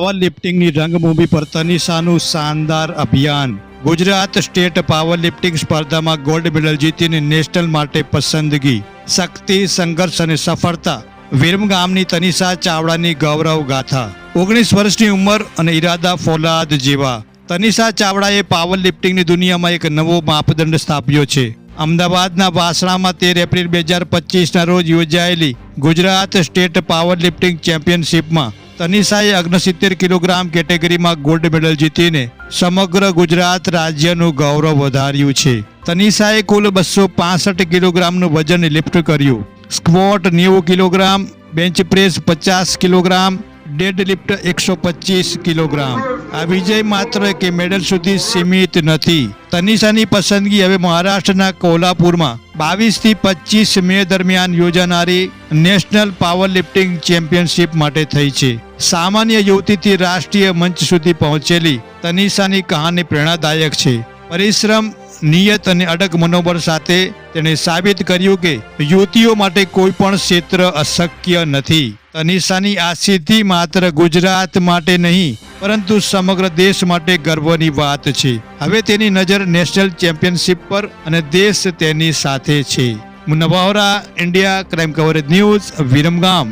Power લિફ્ટિંગની રંગભૂમિ પર તનિષાનું શાનદાર અભિયાન. ગુજરાત સ્ટેટ પાવર લિફ્ટિંગ સ્પર્ધામાં ગોલ્ડ મેડલ જીતીને નેશનલ માટે પસંદગી. શક્તિ, સંઘર્ષ અને સફળતા. વિરમ ગામની તનિષા ચાવડાની ગૌરવ ગાથા. ઓગણીસ વર્ષની ઉંમર અને ઈરાદા ફોલાદ જેવા. તનિષા ચાવડાએ પાવર લિફ્ટિંગની દુનિયામાં એક નવો માપદંડ સ્થાપ્યો છે. અમદાવાદના વાસણામાં તેર એપ્રિલ બે હજાર પચીસના રોજ યોજાયેલી ગુજરાત સ્ટેટ પાવર લિફ્ટિંગ ચેમ્પિયનશિપમાં તનિષાએ અગ્નસિત્તેર કિલોગ્રામ કેટેગરીમાં ગોલ્ડ મેડલ જીતીને સમગ્ર ગુજરાત રાજ્યનું ગૌરવ વધાર્યું છે. તનિષાએ કુલ બસો પાસઠ કિલોગ્રામનું વજન લિફ્ટ કર્યું. સ્ક્વોટ નેવું કિલોગ્રામ, બેન્ચ પ્રેસ પચાસ કિલોગ્રામ ડેડ લિફ્ટ એકસો પચીસ કિલોગ્રામ. આ વિજય માત્ર કે મેડલ સુધી સીમિત નથી. તનિષાની પસંદગી હવે મહારાષ્ટ્રના કોલ્હાપુરમાં. બાવીસથી પચીસ મે દરમિયાન યોજાનારી નેશનલ પાવર લિફ્ટિંગ ચેમ્પિયનશિપ માટે થઈ છે. સામાન્ય યુવતીથી રાષ્ટ્રીય મંચ સુધી પહોંચેલી તનિષાની કહાની પ્રેરણાદાયક છે. પરિશ્રમ, નિયત અને અડગ મનોબળ સાથે તેણે સાબિત કર્યું કે યુવતીઓ માટે કોઈ પણ ક્ષેત્ર અશક્ય નથી. તનિષાની આ સિદ્ધિ માત્ર ગુજરાત માટે નહીં, પરંતુ સમગ્ર દેશ માટે ગર્વની વાત છે. હવે તેની નજર નેશનલ ચેમ્પિયનશિપ પર અને દેશ તેની સાથે છે. નવાવરા India, crime coverage news, Viramgam.